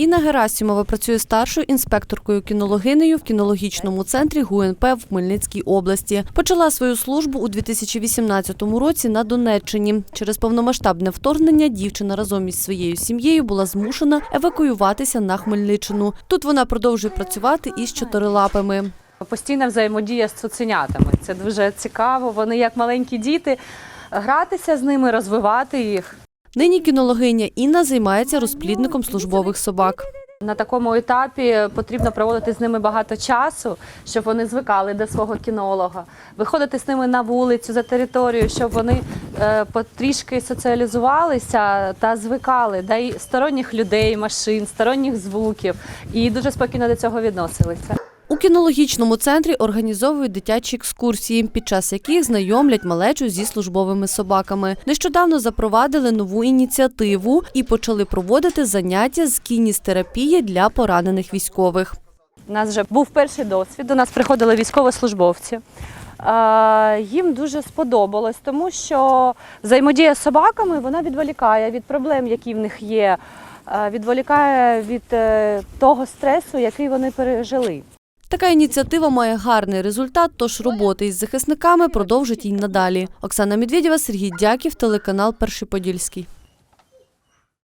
Інна Герасімова працює старшою інспекторкою кінологинею в кінологічному центрі ГУНП в Хмельницькій області. Почала свою службу у 2018 році на Донеччині. Через повномасштабне вторгнення дівчина разом із своєю сім'єю була змушена евакуюватися на Хмельниччину. Тут вона продовжує працювати із чотирилапими. Постійна взаємодія з цуценятами. Це дуже цікаво. Вони як маленькі діти. Гратися з ними, розвивати їх. Нині кінологиня Інна займається розплідником службових собак. На такому етапі потрібно проводити з ними багато часу, щоб вони звикали до свого кінолога, виходити з ними на вулицю за територію, щоб вони е, потрішки соціалізувалися та звикали до й сторонніх людей, машин, сторонніх звуків і дуже спокійно до цього відносилися. Кінологічному центрі організовують дитячі екскурсії, під час яких знайомлять малечу зі службовими собаками. Нещодавно запровадили нову ініціативу і почали проводити заняття з кіністерапії для поранених військових. У нас вже був перший досвід. До нас приходили військовослужбовці. Їм дуже сподобалось, тому що взаємодія з собаками вона відволікає від проблем, які в них є, відволікає від е, того стресу, який вони пережили. Така ініціатива має гарний результат, тож роботи із захисниками продовжить і надалі. Оксана Медведєва, Сергій Дяків, телеканал Перший Подільський.